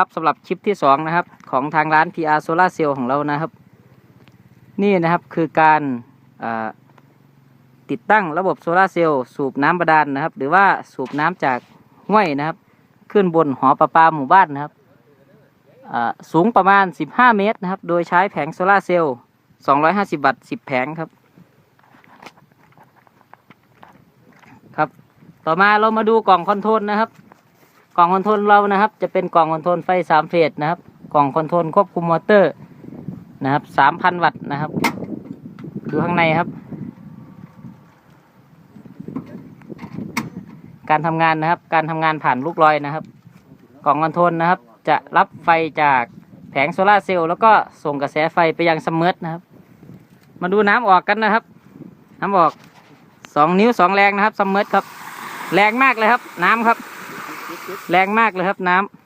ครับสำหรับคลิปที่สองนะครับ ของทางร้าน PR Solar Cell ของเรานะครับ นี่นะครับคือการติดตั้งระบบโซลาเซลล์สูบน้ำบาดาลนะครับ หรือว่าสูบน้ำจากห้วยนะครับ ขึ้นบนหอประปาหมู่บ้านนะครับสูงประมาณ 15 เมตรนะครับ โดยใช้แผงโซลาเซลล์ 250 วัตต์ 10 แผงครับครับ ต่อมาเรามาดูกล่องคอนโทรลนะครับ กล่องคอนโทรลเรานะครับ จะเป็นกล่องคอนโทรลไฟสามเฟสนะครับ กล่องคอนโทรลควบคุมมอเตอร์นะครับสามพันวัตต์นะครับ ดูข้างในครับ การทำงานนะครับ การทำงานผ่านลูกลอยนะครับ กล่องคอนโทรลนะครับ จะรับไฟจากแผงโซลาเซลล์แล้วก็ส่งกระแสไฟไปยังซัมเมอร์นะครับ มาดูน้ำออกกันนะครับ น้ำออกสองนิ้วสองแรงนะครับซัมเมอร์ครับ แรงมากเลยครับ น้ำครับ แรงมากเลยครับน้ำ